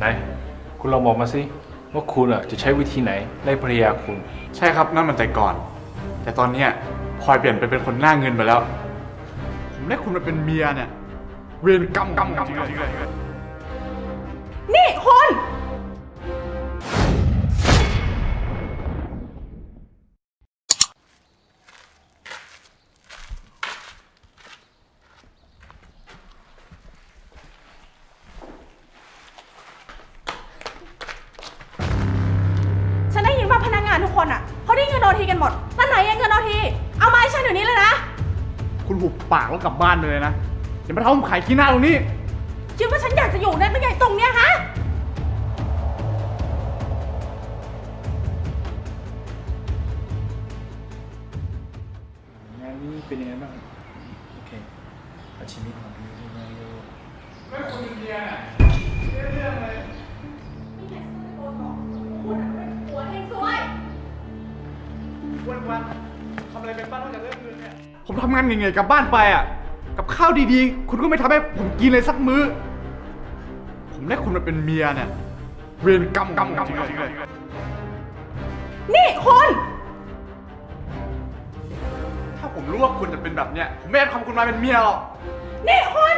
ไหน คุณลองบอกมาสิว่าคุณอะจะใช้วิธีไหนไล่ภรรยาคุณ ใช่ครับนั่นมันแต่ก่อน แต่ตอนเนี้ยพลอยเปลี่ยนไปเป็นคนหน้าเงินไปแล้ว ผมได้คุณมาเป็นเมียเนี่ย เวรกรรมกรรมจริงๆเลย นี่คุณ คุณหุบปากแล้วกลับบ้านไปเลยนะ อย่ามาทำผมขายขี้หน้าตรงนี้ คิดว่าฉันอยากจะอยู่ในไม่ใหญ่ตรงเนี้ยฮะ งานนี้เป็นยังไงบ้าง โอเคอาชีพของพี่เป็นยังไงอยู่ไม่คุณเป็นเมียน่ะคุณอะเป็นหัวเฮงซวย วันวันๆทำอะไรเป็นบ้านนอกจากเรื่องเงินเนี่ย ผมทำงานเหนื่อยๆกลับบ้านไปอะ กับข้าวดีๆ คุณก็ไม่ทำให้ผมกินเลยสักมื้อ ผมได้คุณมาเป็นเมียเนี่ย เวรกรรมกรรมจริงๆเลย นี่คุณถ้าผมรู้ว่าคุณจะเป็นแบบเนี้ย ผมไม่ทำคุณมาเป็นเมียหรอก นี่คุณ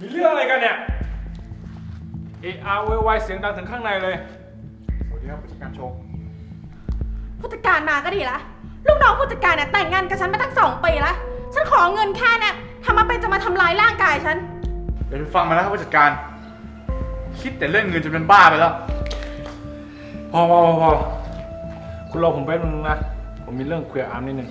มีเรื่องอะไรกันเนี่ย เออาร์วยวายเสียงดังถึงข้างในเลย สวัสดีครับผู้จัดการโชคผู้จัดการมาก็ดีละ ลูกน้องผู้จัดการเนี่ยแต่งงานกับฉันมาตั้งสองปีแล้ว ฉันขอเงินแค่เนี่ยทำมาเป็นจะมาทำลายร่างกายฉัน เดี๋ยวไปฟังมาแล้วครับผู้จัดการ คิดแต่เรื่องเงินจนเป็นบ้าไปแล้ว พอพอพอพอคุณรอผมแป๊บนึงนะ ผมมีเรื่องคุยกับอาร์มนิดนึง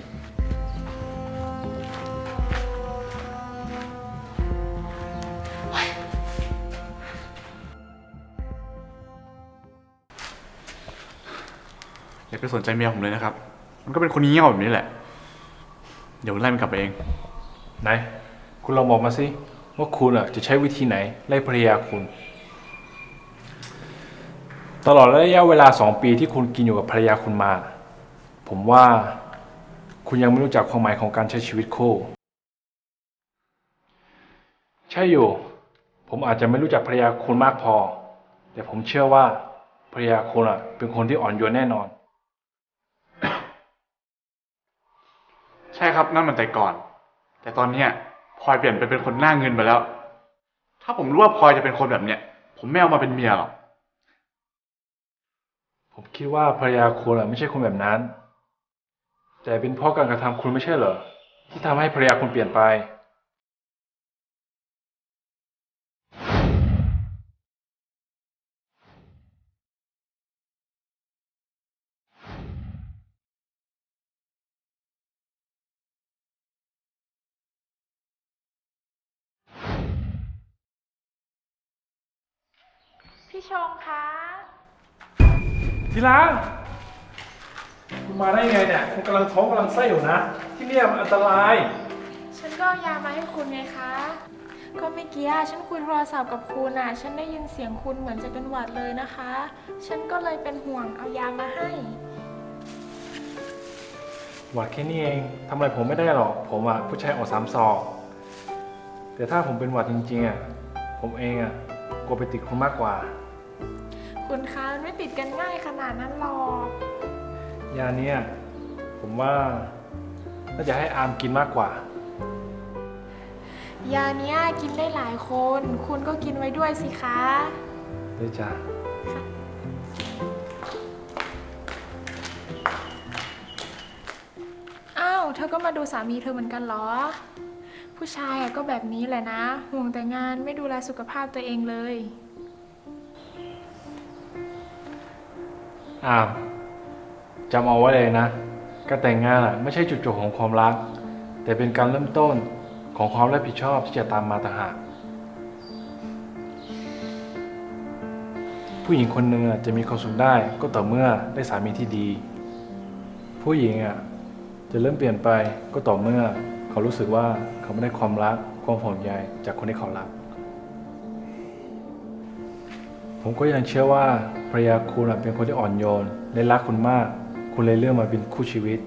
อย่าไปสนใจเมียผมเลยนะครับ มันก็เป็นคนเงี้ยแบบนี้แหละ เดี๋ยวไล่มันกลับไปเอง ไหน คุณลองบอกมาสิว่าคุณอะจะใช้วิธีไหนไล่ภรรยาคุณ ตลอดระยะเวลาสองปีที่คุณกินอยู่กับภรรยาคุณมา ผมว่าคุณยังไม่รู้จักความหมายของการใช้ชีวิตคู่ ใช่อยู่ ผมอาจจะไม่รู้จักภรรยาคุณมากพอ แต่ผมเชื่อว่าภรรยาคุณอะเป็นคนที่อ่อนโยนแน่นอน ใช่ครับนั่นมันแต่ก่อน แต่ตอนเนี้ยพลอยเปลี่ยนไปเป็นคนหน้าเงินไปแล้ว ถ้าผมรู้ว่าพลอยจะเป็นคนแบบเนี้ย ผมไม่เอามาเป็นเมียหรอกผมคิดว่าภรรยาคุณอะไม่ใช่คนแบบนั้น แต่เป็นเพราะการกระทำคุณไม่ใช่เหรอที่ทำให้ภรรยาคุณเปลี่ยนไป พี่ชงคะ ทีรังคุณมาได้ไงเนี่ยคุณกำลังท้องกำลังไส้อยู่นะ ที่เนี่ยมันอันตราย ฉันก็เอายามาให้คุณไงคะ ก็เมื่อกี้อะฉันคุยโทรศัพท์กับคุณอะ ฉันได้ยินเสียงคุณเหมือนจะเป็นหวัดเลยนะคะ ฉันก็เลยเป็นห่วงเอายามาให้ หวัดแค่นี้เองทำอะไรผมไม่ได้หรอก ผมอะผู้ชายออกสามศอก แต่ถ้าผมเป็นหวัดจริงๆอะผมเองอะกลัวไปติดคุณมากกว่า คุณคะมันไม่ติดกันง่ายขนาดนั้นหรอก ยาเนี้ยผมว่าน่าจะให้อาร์มกินมากกว่า ยาเนี้ยกินได้หลายคน คุณก็กินไว้ด้วยสิคะได้จ้ะอ้าว เธอก็มาดูสามีเธอเหมือนกันเหรอ ผู้ชายอะก็แบบนี้แหละนะ ห่วงแต่งานไม่ดูแลสุขภาพตัวเองเลย อามจำเอาไว้เลยนะการแต่งงานอะไม่ใช่จุดจบของความรัก แต่เป็นการเริ่มต้นของความรับผิดชอบที่จะตามมาต่างหากผู้หญิงคนหนึ่งอะจะมีความสุขได้ก็ต่อเมื่อได้สามีที่ดี ผู้หญิงอะจะเริ่มเปลี่ยนไปก็ต่อเมื่อเขารู้สึกว่าเขาไม่ได้ความรักความห่วงใยจากคนที่เขารัก ผมก็ยังเชื่อว่าภรรยาคุณอะเป็นคนที่อ่อนโยนและรักคุณมาก คุณเลยเลือกมาเป็นคู่ชีวิต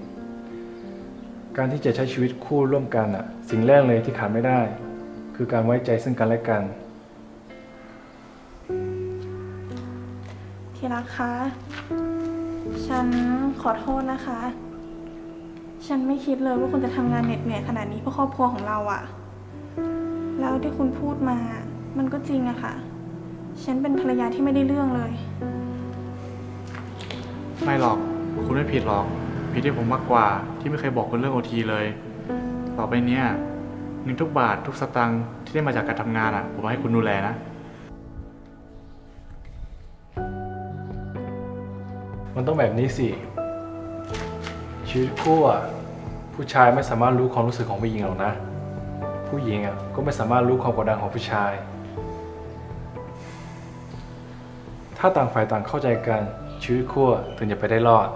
การที่จะใช้ชีวิตคู่ร่วมกันอะสิ่งแรกเลยที่ขาดไม่ได้ คือการไว้ใจซึ่งกันและกัน ที่รักคะ ฉันขอโทษนะคะ ฉันไม่คิดเลยว่าคุณจะทำงานเหน็ดเหนื่อยขนาดนี้เพื่อครอบครัวของเราอะแล้วที่คุณพูดมา มันก็จริงอะค่ะ ฉันเป็นภรรยาที่ไม่ได้เรื่องเลย ไม่หรอก คุณไม่ผิดหรอก ผิดที่ผมมากกว่า ที่ไม่เคยบอกคุณเรื่องโอทีเลย ต่อไปเนี้ยเงินทุกบาททุกสตางค์ที่ได้มาจากการทำงานอะ ผมให้คุณดูแลนะ มันต้องแบบนี้สิ ชีวิตคู่อะผู้ชายไม่สามารถรู้ความรู้สึกของผู้หญิงหรอกนะ ผู้หญิงอะก็ไม่สามารถรู้ความกดดันของผู้ชาย ถ้าต่างฝ่ายต่างเข้าใจกันชีวิตคู่ถึงจะไปได้รอด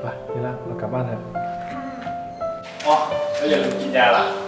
ไปนี่ละเรากลับบ้านเถอะ อ๋อแล้วอย่าลืมกินยาล่ะ